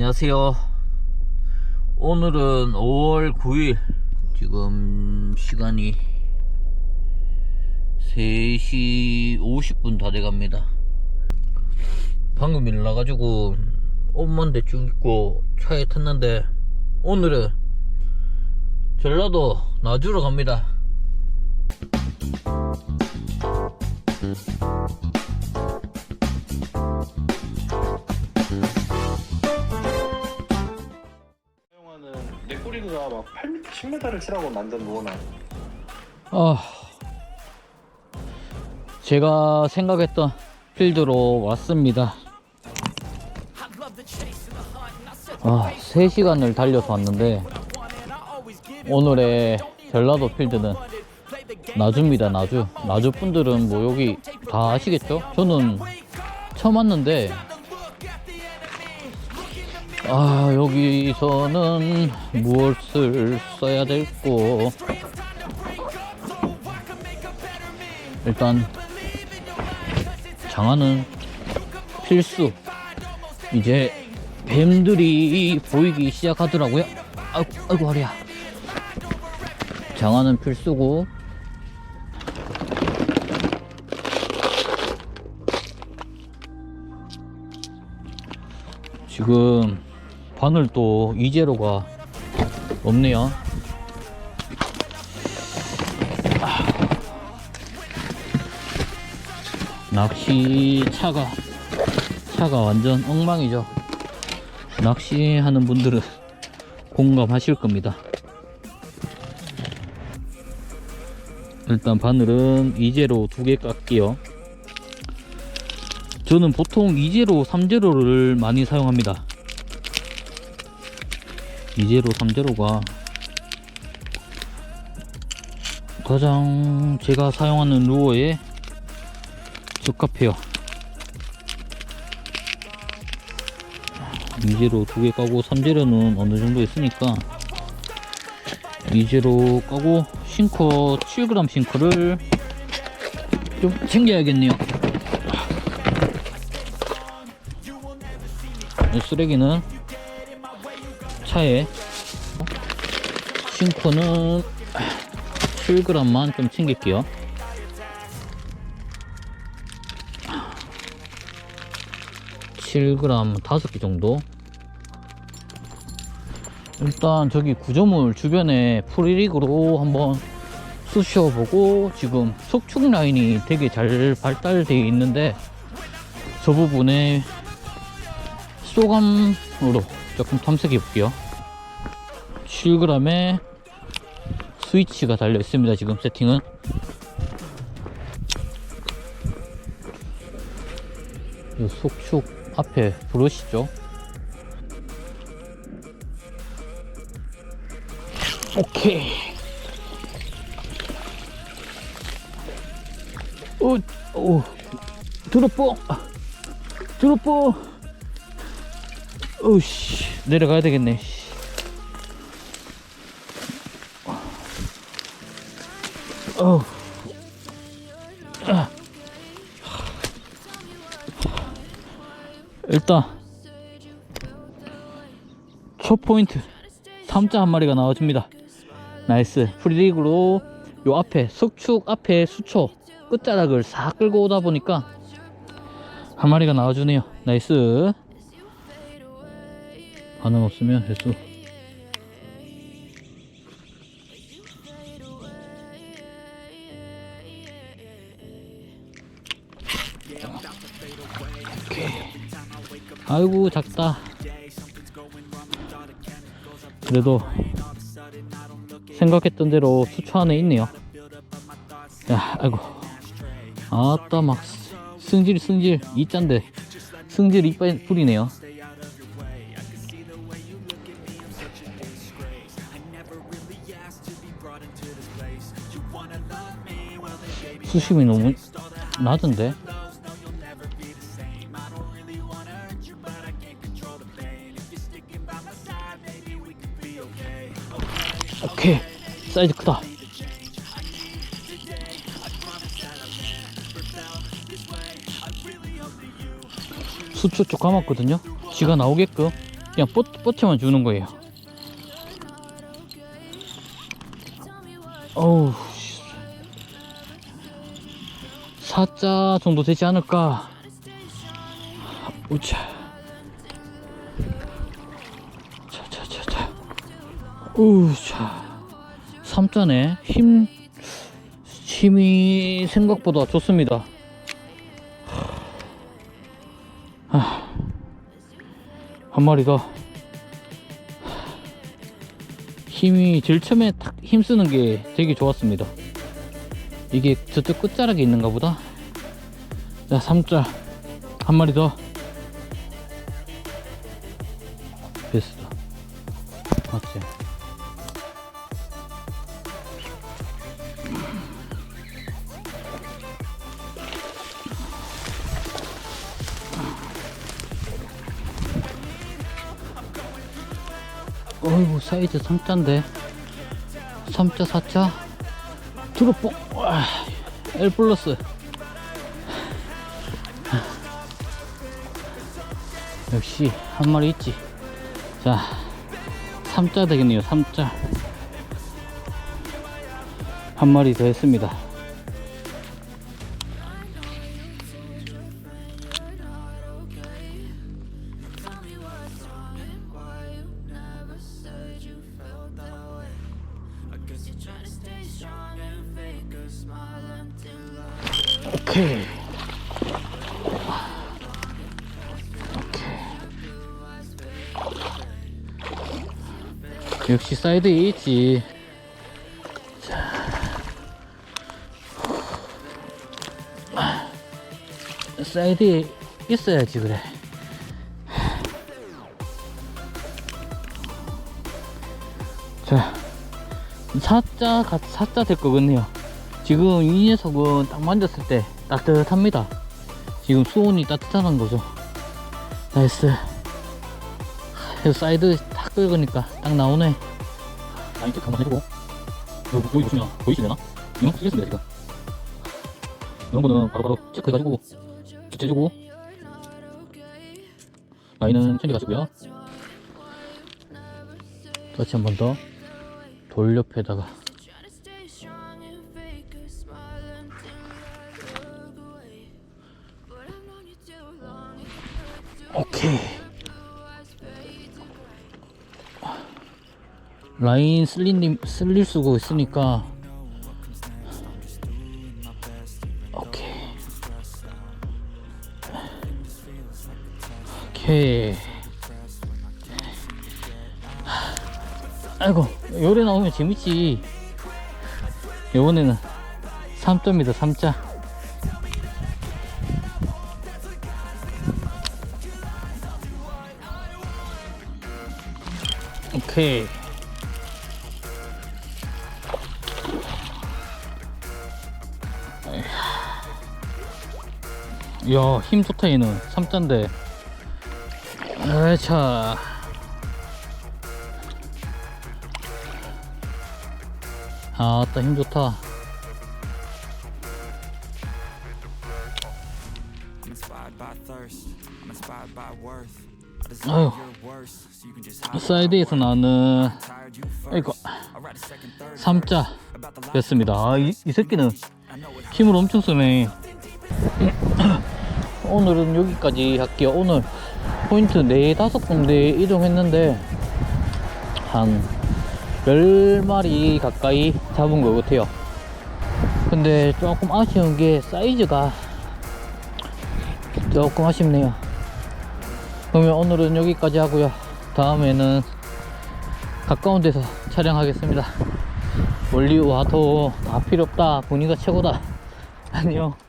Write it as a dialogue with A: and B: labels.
A: 안녕하세요. 오늘은 5월 9일. 지금 시간이 3시 50분 다 돼갑니다. 방금 일어나가지고 옷만 대충 입고 차에 탔는데 오늘은 전라도 나주로 갑니다.
B: 넷꼬리가 막 8m, 10m를 치라고 난전 누워나
A: 아, 제가 생각했던 필드로 왔습니다. 아, 3시간을 달려서 왔는데, 오늘의 전라도 필드는 나주입니다, 나주. 나주 분들은 뭐 여기 다 아시겠죠? 저는 처음 왔는데, 아, 여기서는 무엇을 써야 될고, 일단 장화는 필수. 이제 뱀들이 보이기 시작하더라고요. 아이고, 아이고 허리야. 장화는 필수고. 지금 바늘 또 이재로가 없네요. 낚시 차가 차가 완전 엉망이죠. 낚시하는 분들은 공감하실 겁니다. 일단 바늘은 이제로 두 개 깎기요. 저는 보통 이제로 3제로를 많이 사용합니다 이제로 3제로가 가장 제가 사용하는 루어에 적합해요. 이제로 두 개 까고 3제로는 어느 정도 있으니까 이제로 까고 싱커 7g 싱커를 좀 챙겨야겠네요. 이 쓰레기는 차에 싱커는 7g만 좀 챙길게요. 칠 g 다섯 개 정도. 일단 저기 구조물 주변에 프리릭으로 한번 쑤셔보고 지금 속축 라인이 되게 잘 발달되어 있는데 저 부분에 소감으로 조금 탐색해 볼게요. 7g에 스위치가 달려 있습니다. 지금 세팅은. 이 속축 앞에 브러시죠. 오케이. 오, 오, 드롭봉, 드롭봉. 오씨, 내려가야 되겠네. 어. 아. 일단 첫 포인트 3자 한 마리가 나와줍니다. 나이스 프리릭으로 요 앞에 석축 앞에 수초 끝자락을 싹 끌고 오다 보니까 한 마리가 나와주네요. 나이스 반응 없으면 해수 오케이. 아이고 작다. 그래도 생각했던 대로 수초 안에 있네요. 야 아이고. 아따 막 승질 승질. 이 짠데. 승질 이빨 뿌리네요. 수심이 너무 낮은데 오케이 사이즈 크다 수초 쪽 감았거든요 지가 나오게끔 그냥 뻗, 뻗쳐만 주는 거예요. 어우, 씨. 사자 정도 되지 않을까? 우차. 우차. 삼자네. 힘, 힘이 생각보다 좋습니다. 하. 한 마리 더. 힘이 제일 처음에 탁 힘쓰는 게 되게 좋았습니다. 이게 저쪽 끝자락에 있는가 보다. 자, 3자. 한 마리 더. 베스트. 맞지? 어이구 사이즈 3자인데. 3자 4자. 드롭봉 와, L 플러스. 역시 한 마리 있지. 자 3자 되겠네요 3자. 한 마리 더 했습니다 오케이. 역시 사이드 에 있지. 자. 사이드에 있어야지 그래. 자 사자 가- 사자 될 거거든요. 지금 이 녀석은 딱 만졌을 때 따뜻합니다. 지금 수온이 따뜻하다는 거죠. 나이스. 하, 사이드 탁 긁으니까 딱 나오네. 라인 체크 한번 여기, 여기 보시면 보이시려나? 이만 쓰겠습니다 지금. 이런 거는 바로 바로 체크해가지고 교체해주고. 라인은 챙겨가시고요. 터치 한번 더 돌 옆에다가 오케이. 라인 슬리님 슬릴 수가 있으니까. 오케이. 오케이. 아이고 요래 나오면 재밌지. 요번에는 3점이다 3자 오케이 이야 힘 좋다 얘는 3자인데 에차 아따 힘 좋다 아유. 사이드에서 나는
C: third.
A: 3자
C: About the life
A: 됐습니다 아, 이, 이 새끼는 힘을 엄청 쓰네 오늘은 여기까지 할게요 오늘 포인트 4, 5군데 이동했는데 한 10마리 가까이 잡은 것 같아요 근데 조금 아쉬운 게 사이즈가 조금 아쉽네요 그러면 오늘은 여기까지 하고요. 다음에는 가까운 데서 촬영하겠습니다. 멀리 와도 다 필요 없다. 분위기가 최고다. 안녕